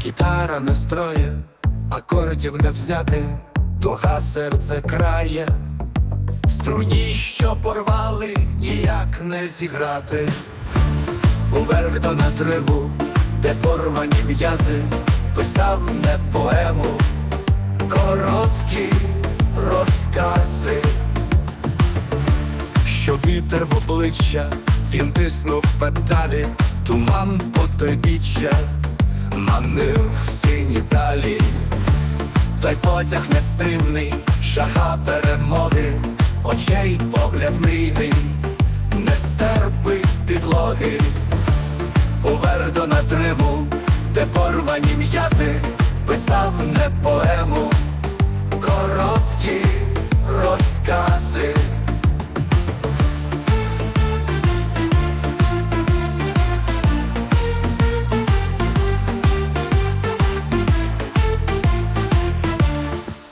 Гітара не строє, акордів не взяти, туга серце крає, струні, що порвали, ніяк не зіграти. Уверх до надриву, де порвані м'язи, писав не поему, короткі розкази, що вітер в обличчя, він тиснув педалі, туман потойбіччя, манив сині далі, той потяг нестримний,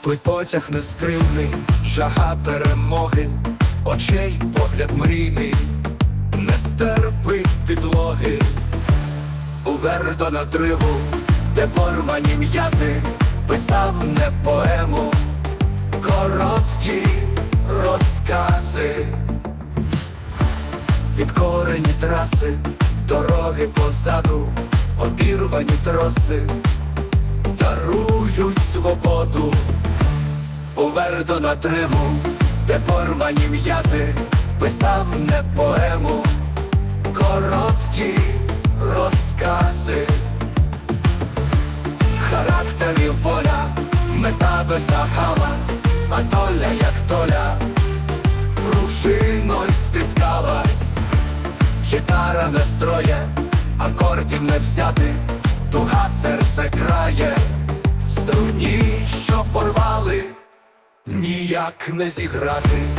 Той потяг нестримний, жага перемоги, очей погляд мрійний, не стерпить підлоги, уверх до надриву, де порвані м'язи, писав не поему, короткі розкази, від корені траси, дороги позаду, обірвані троси, дарують свободу. Уверх до надриву, де порвані м'язи, писав не поему, короткі розкази, характер і воля, мета досягалась, а доля як доля, пружиною стискалась, гітара не строє, акордів не взяти, туга серце крає, струні, що порвали ніяк не зіграти.